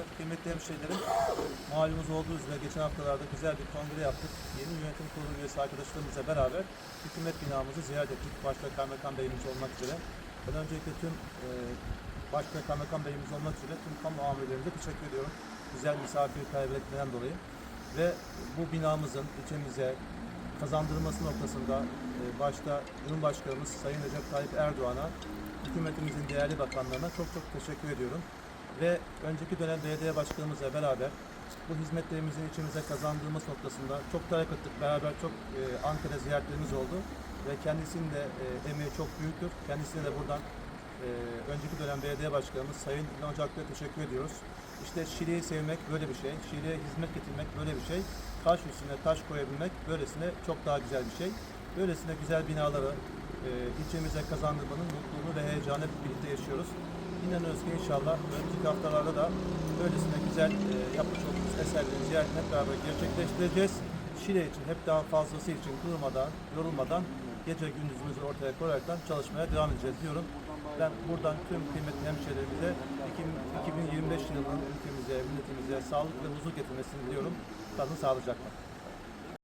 Evet, kıymetli hemşehrilerim, malumunuz olduğu üzere geçen haftalarda güzel bir kongre yaptık. Yeni yönetim kurulu üyesi arkadaşlarımızla beraber hükümet binamızı ziyaret ettik. Başta Kaymakam Beyimiz olmak üzere. Ben öncelikle tüm e, başta Kaymakam Beyimiz olmak üzere tüm kamu amirlerimize teşekkür ediyorum. Güzel misafirperverliklerinden dolayı. Ve bu binamızın ilçemize kazandırılması noktasında e, başta Cumhurbaşkanımız Sayın Recep Tayyip Erdoğan'a, hükümetimizin değerli bakanlarına çok çok teşekkür ediyorum. Ve önceki dönem belediye başkanımızla beraber bu hizmetlerimizin içimize kazandığımız noktasında çok tarak ettik. Beraber çok e, Ankara ziyaretlerimiz oldu. Ve kendisinin de e, emeği çok büyüktür. Kendisine de buradan e, önceki dönem belediye başkanımız Sayın İlhan Ocaklı'ya teşekkür ediyoruz. İşte Şile'yi sevmek böyle bir şey. Şile'ye hizmet getirmek böyle bir şey. Taş üstüne taş koyabilmek böylesine çok daha güzel bir şey. Böylesine güzel binaları ilçemize kazandırmanın mutluluğunu ve heyecanı hep birlikte yaşıyoruz. İnanıyoruz ki inşallah önümüzdeki haftalarda da böylesine güzel e, yapmış olduğumuz eserlerin ziyaretini hep beraber gerçekleştireceğiz. Şile için hep daha fazlası için durmadan, yorulmadan gece gündüzümüzü ortaya koyaraktan çalışmaya devam edeceğiz diyorum. Ben buradan tüm kıymetli hemşehrilerimize 2025 yılının ülkemize, milletimize sağlık ve huzur getirmesini diliyorum. Kalın sağlıcakla.